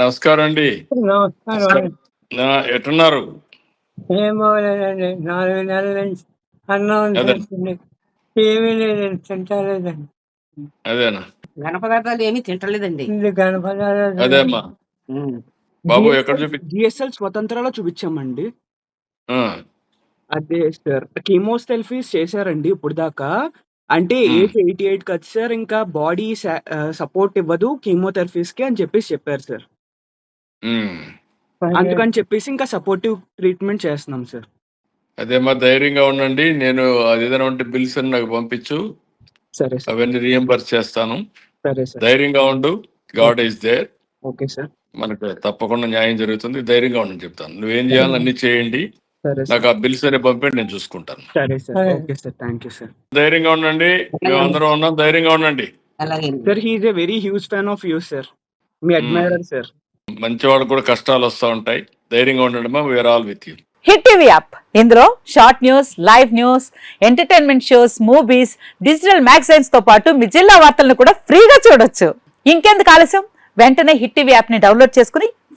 నమస్కారం అండి నమస్కారం. ఎట్టున్నారు? ఏమో నాలుగు నెలల నుంచి అన్నం. తింటుంది. ఏమీ లేదండి తింటలేదండి. అదేనా? ఘన పదార్థాలు ఏమీ తింటలేదండి. ఇది కనపడాలి అదే అమ్మా బాబు ఎక్కడ చూపి జిఎస్ఎల్ స్వతంత్రాలో చూపించామండి. అదే సార్ కీమోథెరపీస్ చేశారండి ఇప్పుడు దాకా అంటే Hmm. ఏజ్ ఎయిటీ ఎయిట్ కదా సార్ ఇంకా బాడీ సపోర్ట్ ఇవ్వదు కీమోథెరపీస్కి అని చెప్పేసి చెప్పారు సార్. ఉమ్. అందుకని చెప్పేసి ఇంకా సపోర్టివ్ ట్రీట్మెంట్ చేస్తున్నాం సార్ అదేమ్మా ధైర్యంగా ఉండండి. నేను అది ఏదైనా ఉంటే బిల్స్ అని నాకు పంపించు. సరే సార్ అవన్నీ రియంబర్స్ చేస్తాను. సరే సార్ ధైర్యంగా ఉండు. God is there okay sir మనకు తప్పకుండా న్యాయం జరుగుతుంది. ధైర్యంగా ఉండని చెప్తాను. నువ్వేం చేయాలో అన్ని చేయండి. సరే నాకు ఆ బిల్స్ అనే పంపండి నేను చూసుకుంటాను. సరే సార్. సరే. Okay sir. Thank you sir. ధైర్యంగా ఉండండి. మేమందరం ఉన్నాం. ధైర్యంగా ఉండండి. అలాగే sir he is a very huge fan of you sir me admirer sir మంచి వాళ్ళకు కూడా కష్టాలు వస్తూ ఉంటాయి. ధైర్యంగా ఉండండి మా we are all with you hit TV app. ఇందులో short news live news entertainment shows movies digital మ్యాగజైన్స్తో పాటు మీ జిల్లా వార్తలను కూడా ఫ్రీగా చూడొచ్చు. ఇంకెందుకు ఆలస్యం? వెంటనే హిట్ టీవీ యాప్ని డౌన్లోడ్ చేసుకుని